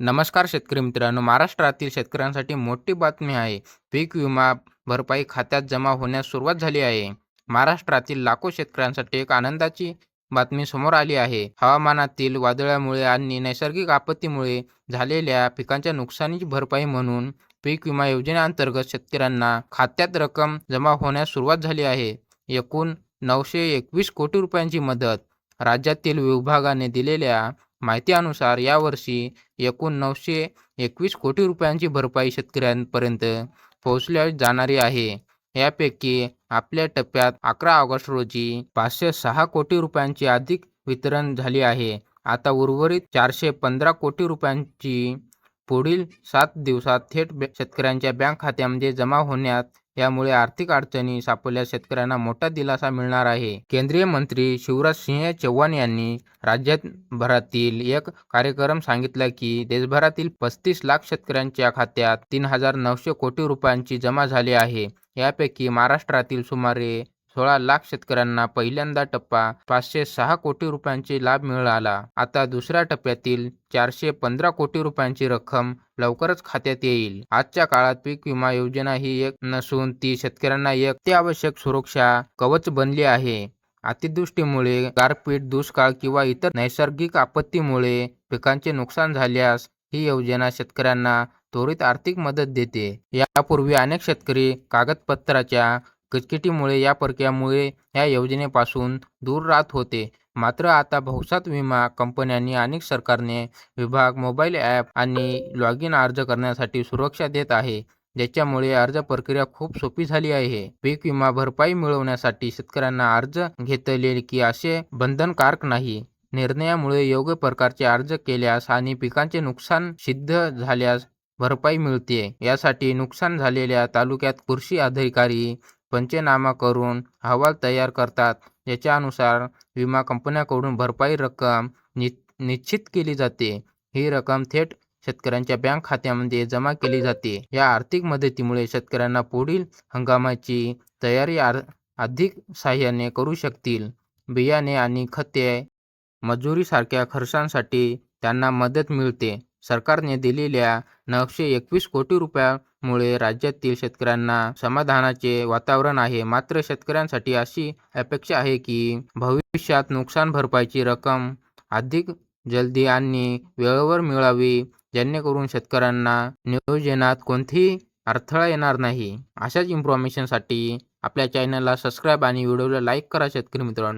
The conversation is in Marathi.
नमस्कार शेतकरी मित्रांनो. महाराष्ट्रातील शेतकऱ्यांसाठी मोठी बातमी आहे. पीक विमा भरपाई खात्यात जमा होण्यास सुरुवात झाली आहे. महाराष्ट्रातील लाखो शेतकऱ्यांसाठी एक आनंदाची बातमी समोर आली आहे. हवामानातील वादळामुळे आणि नैसर्गिक आपत्तीमुळे झालेल्या पिकांच्या नुकसानीची भरपाई म्हणून पीक विमा योजनेअंतर्गत शेतकऱ्यांना खात्यात रक्कम जमा होण्यास सुरुवात झाली आहे. एकूण नऊशे एकवीस कोटी रुपयांची मदत राज्यातील विभागाने दिलेल्या माहितीनुसार यावर्षी एकूण नऊशे एकवीस कोटी रुपयांची भरपाई शेतकऱ्यांपर्यंत पोहोचल्या जाणारी आहे. यापैकी आपल्या टप्प्यात अकरा ऑगस्ट रोजी पाचशे सहा कोटी रुपयांची अधिक वितरण झाली आहे. आता उर्वरित चारशे पंधरा कोटी रुपयांची पुढील सात दिवसात थेट शेतकऱ्यांच्या बँक खात्यामध्ये जमा होण्यात यामुळे आर्थिक अडचणी सापडल्या शेतकऱ्यांना मोठा दिलासा मिळणार आहे. केंद्रीय मंत्री शिवराज सिंह चौहान यांनी राज्यभरातील एक कार्यक्रम सांगितला की देशभरातील पस्तीस लाख शेतकऱ्यांच्या खात्यात तीन हजार नऊशे कोटी रुपयांची जमा झाली आहे. यापैकी महाराष्ट्रातील सुमारे सोळा लाख शेतकऱ्यांना पहिल्यांदा टप्पा पाचशे सहा कोटी रुपयांचे लाभ मिळाला. आता दुसऱ्या टप्प्यातील चारशे पंधरा कोटी रुपयांची रक्कम लवकरच खात्यात येईल. आजच्या काळात पीक विमा योजना ही एक नसून ती शेतकऱ्यांना एक अत्यावश्यक सुरक्षा कवच बनली आहे. अतिवृष्टीमुळे गारपीट दुष्काळ किंवा इतर नैसर्गिक आपत्तीमुळे पिकांचे नुकसान झाल्यास ही योजना शेतकऱ्यांना त्वरित आर्थिक मदत देते. यापूर्वी अनेक शेतकरी कागदपत्राच्या किचकिटीमुळे या प्रक्रियामुळे या योजनेपासून दूर राहत होते. मात्र आता बहुसात विमा कंपन्यांनी आणि सरकारने विभाग मोबाईल ॲप आणि लॉग इन अर्ज करण्यासाठी सुरक्षा देत आहे ज्याच्यामुळे अर्ज प्रक्रिया खूप सोपी झाली आहे. पीक विमा भरपाई मिळवण्यासाठी शेतकऱ्यांना अर्ज घेतले की असे बंधनकारक नाही. निर्णयामुळे योग्य प्रकारचे अर्ज केल्यास आणि पिकांचे नुकसान सिद्ध झाल्यास भरपाई मिळते. यासाठी नुकसान झालेल्या तालुक्यात कृषी अधिकारी पंचनामा करून अहवाल तयार करतात. याच्यानुसार विमा कंपन्याकडून भरपाई रक्कम नि निश्चित केली जाते. ही रक्कम थेट शेतकऱ्यांच्या बँक खात्यामध्ये जमा केली जाते. या आर्थिक मदतीमुळे शेतकऱ्यांना पुढील हंगामाची तयारी आर अधिक सहाय्याने करू शकतील. बियाणे आणि खते मजुरीसारख्या खर्चांसाठी त्यांना मदत मिळते. सरकारने दिलेल्या नऊशे एकवीस कोटी रुपयामुळे राज्यातील शेतकऱ्यांना समाधानाचे वातावरण आहे. मात्र शेतकऱ्यांसाठी अशी अपेक्षा आहे की भविष्यात नुकसान भरपाईची रक्कम अधिक जलदी आणि वेळेवर मिळावी जेणेकरून शेतकऱ्यांना नियोजनात कोणतीही अडथळा येणार नाही. अशाच इन्फॉर्मेशनसाठी आपल्या चॅनलला सबस्क्राईब आणि व्हिडिओला लाईक करा शेतकरी मित्रांनो.